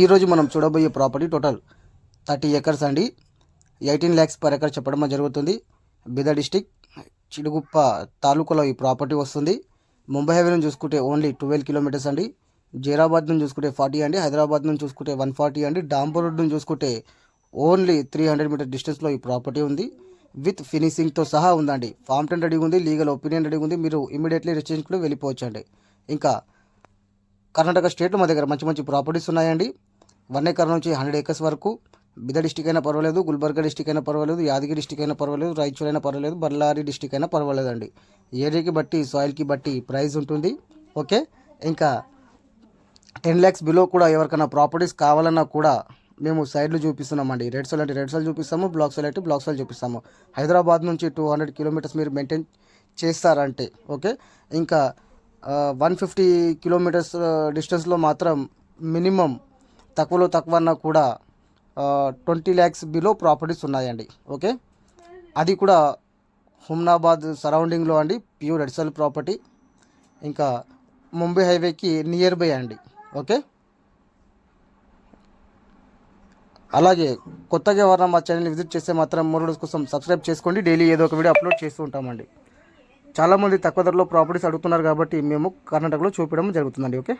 ఈరోజు మనం చూడబోయే ప్రాపర్టీ టోటల్ థర్టీ ఎకర్స్ అండి. ఎయిటీన్ ల్యాక్స్ పర్ ఎకర్ చెప్పడం జరుగుతుంది. బిదర్ డిస్టిక్ చిడుగుప్ప తాలూకాలో ఈ ప్రాపర్టీ వస్తుంది. ముంబై హైవే నుంచి చూసుకుంటే ఓన్లీ ట్వెల్వ్ కిలోమీటర్స్ అండి. జీరాబాద్ నుంచి చూసుకుంటే ఫార్టీ అండి. హైదరాబాద్ నుంచి చూసుకుంటే వన్ ఫార్టీ అండి. డాంబర్ రోడ్ నుంచి చూసుకుంటే ఓన్లీ త్రీ హండ్రెడ్ మీటర్ డిస్టెన్స్లో ఈ ప్రాపర్టీ ఉంది. విత్ ఫినిషింగ్తో సహా ఉందండి. ఫామ్ టెన్ రెడీ ఉంది లీగల్ ఒపీనియన్ రెడీ ఉంది. మీరు ఇమీడియట్లీ రిజిస్ట్రేషన్ కూడా వెళ్ళిపోవచ్చు అండి ఇంకా కర్ణాటక స్టేట్లో మా దగ్గర మంచి మంచి ప్రాపర్టీస్ ఉన్నాయండి. వన్ ఎకర్ నుంచి హండ్రెడ్ ఏకర్స్ వరకు బిద డిస్టిక్ అయినా పర్వాలేదు గుల్బర్గా డిస్టిక్ అయినా పర్వాలేదు యాదగిరి డిస్టిక్ అయినా పర్వాలేదు రాయచూర్ అయినా పర్వాలేదు బళ్ళారి డిస్టిక్ అయినా పర్వాలేదండి. ఏరియాకి బట్టి సాయిల్కి బట్టి ప్రైస్ ఉంటుంది. ఓకే? ఇంకా టెన్ ల్యాక్స్ బిలో కూడా ఎవరికైనా ప్రాపర్టీస్ కావాలన్నా కూడా మేము సైడ్లు చూపిస్తున్నామండి. రెడ్ సోల్ అంటే రెడ్ సోల్ చూపిస్తాము బ్లాక్ సోల్ అంటే బ్లాక్ సోల్ చూపిస్తాము. హైదరాబాద్ నుంచి టూ హండ్రెడ్ కిలోమీటర్స్ మీరు మెయింటైన్ చేస్తారంటే ఓకే? ఇంకా వన్ ఫిఫ్టీ కిలోమీటర్స్ డిస్టెన్స్లో మాత్రం మినిమం తక్కువలో తక్కువన్నా కూడా ట్వంటీ ల్యాక్స్ బిలో ప్రాపర్టీస్ ఉన్నాయండి. ఓకే? అది కూడా హుమ్నాబాద్ సరౌండింగ్లో అండి ప్యూర్ ఎడిసల్ ప్రాపర్టీ ఇంకా ముంబై హైవేకి నియర్ బై అండి. ఓకే? అలాగే కొత్తగా ఎవరన్నా మా ఛానల్ విజిట్ చేస్తే మాత్రం మోరల్స్ కోసం సబ్స్క్రైబ్ చేసుకోండి. డైలీ ఏదో ఒక వీడియో అప్లోడ్ చేస్తూ ఉంటామండి. చాలామంది తక్కువ ధరలో ప్రాపర్టీస్ అడుగుతున్నారు కాబట్టి మేము కర్ణాటకలో చూపించడం జరుగుతుందండి ఓకే?